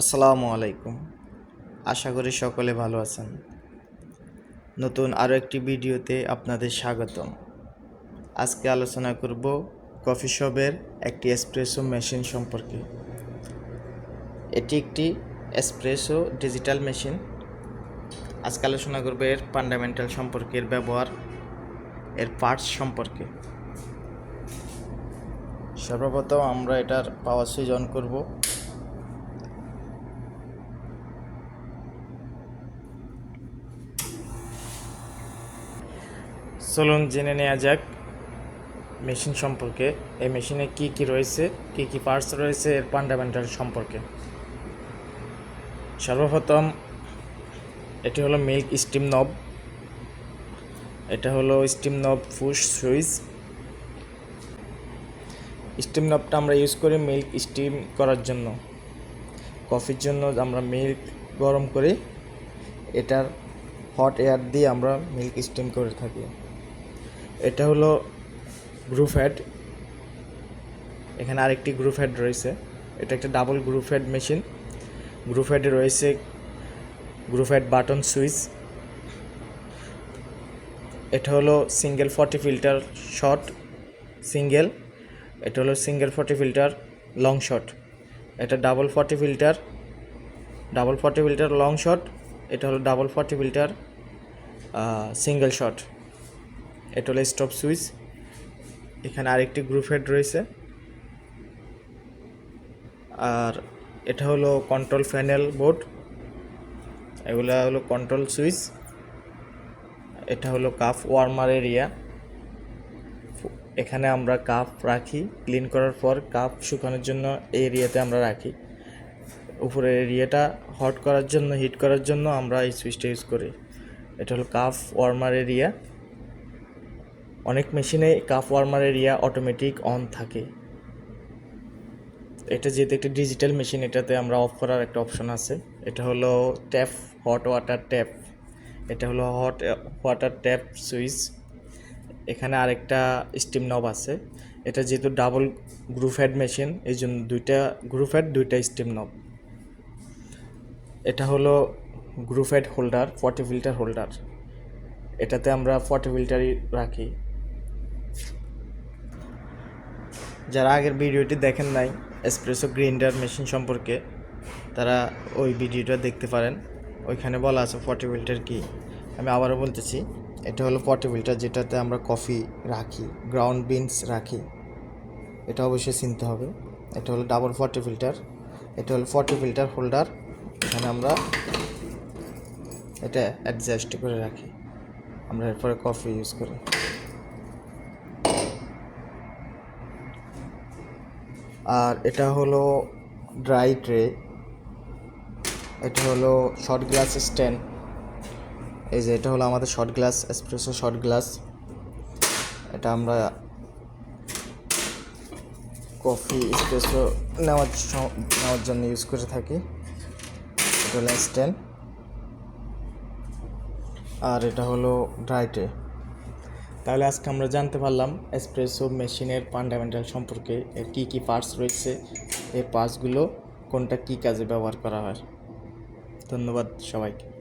আসসালামু আলাইকুম। আশা করি সকলে ভালো আছেন। নতুন আরও একটি ভিডিওতে আপনাদের স্বাগতম। আজকে আলোচনা করব কফি শপের একটি এসপ্রেসো মেশিন সম্পর্কে। এটি একটি এসপ্রেসো ডিজিটাল মেশিন আজকে আলোচনা করব এর ফান্ডামেন্টাল সম্পর্কে, এর ব্যবহার, এর পার্টস সম্পর্কে। সর্বপ্রথম আমরা এটার পাওয়ার সুইচ অন করব। চলুন জেনে নেওয়া যাক মেশিন সম্পর্কে। এই মেশিনে কি কি রয়েছে, কি কি পার্টস রয়েছে, এর ফান্ডামেন্টাল সম্পর্কে। সর্বপ্রথম, এটি হলো মিল্ক স্টিম নব এটা হলো স্টিম নব ফুশ সুইচ স্টিম নবটা আমরা ইউজ করি মিল্ক স্টিম করার জন্য। কফির জন্য আমরা মিল্ক গরম করি। এটার হট এয়ার দিয়ে আমরা মিল্ক স্টিম করে থাকি। এটা হলো গ্রুপ হেড এখানে আরেকটি গ্রুপ হেড রয়েছে। এটা একটা double group head machine group হেডে রয়েছে গ্রুপ হেড বাটন সুইচ এটা হলো single portafilter short single এটা হলো single portafilter long shot এটা double portafilter double portafilter long shot এটা হলো double portafilter single shot এটা হলো স্টপ সুইচ। এখানে আরেকটি গ্রুপ হেড রয়েছে। আর এটা হলো কন্ট্রোল প্যানেল বোর্ড। এগুলো হলো কন্ট্রোল সুইচ। এটা হলো কাফ ওয়ার্মার এরিয়া। এখানে আমরা কাপ রাখি। ক্লিন করার পর কাপ শুকানোর জন্য এই এরিয়াতে আমরা রাখি। উপরের এরিয়াটা হট করার জন্য, হিট করার জন্য আমরা এই সুইচটা ইউজ করি। এটা হলো কাফ ওয়ার্মার এরিয়া। অনেক মেশিনে cup warmer area automatic on থাকে। এটা যেহেতু একটা ডিজিটাল মেশিন এটাতে আমরা অফ করার একটা অপশন আছে। এটা হলো ট্যাপ হট ওয়াটার ট্যাপ এটা হলো হট ওয়াটার ট্যাপ সুইচ এখানে আরেকটা স্টিম নব আছে। এটা যেহেতু ডাবল গ্রুপ হেড মেশিন এই জন্য দুইটা গ্রুপ হেড দুইটা স্টিম নব এটা হলো group head holder portafilter holder এটাতে আমরা ফর্টি ফিল্টারই রাখি। যারা আগের ভিডিওটি দেখেন নাই এসপ্রেসো গ্রিন্ডার মেশিন সম্পর্কে, তারা ওই ভিডিওটা দেখতে পারেন। ওইখানে বলা আছে ফর্টি ফিল্টার কি। আমি আবারও বলতেছি, এটা হলো ফর্টি ফিল্টার যেটাতে আমরা কফি রাখি গ্রাউন্ড বিনস রাখি। এটা অবশ্যই চিনতে হবে। এটা হলো ডাবল ফর্টি ফিল্টার এটা হলো ফর্টি ফিল্টার হোল্ডার এখানে আমরা এটা অ্যাডজাস্ট করে রাখি। আমরা এরপরে কফি ইউজ করি। আর এটা হলো ড্রাই ট্রে এটা হলো শর্ট গ্লাস স্ট্যান্ড এই যে এটা হলো আমাদের short glass espresso short glass এটা আমরা কফি এসপ্রেসো নেওয়ার নেওয়ার জন্য ইউজ করে থাকি, এটা হলো স্ট্যান্ড আর এটা হলো ড্রাই ট্রে তাহলে আজকে আমরা জানতে পারলাম এসপ্রেসো মেশিনের ফান্ডামেন্টাল সম্পর্কে এর কী কী পার্টস রয়েছে, এই পার্টসগুলো কোনটা কী কাজে ব্যবহার করা হয়। ধন্যবাদ সবাইকে।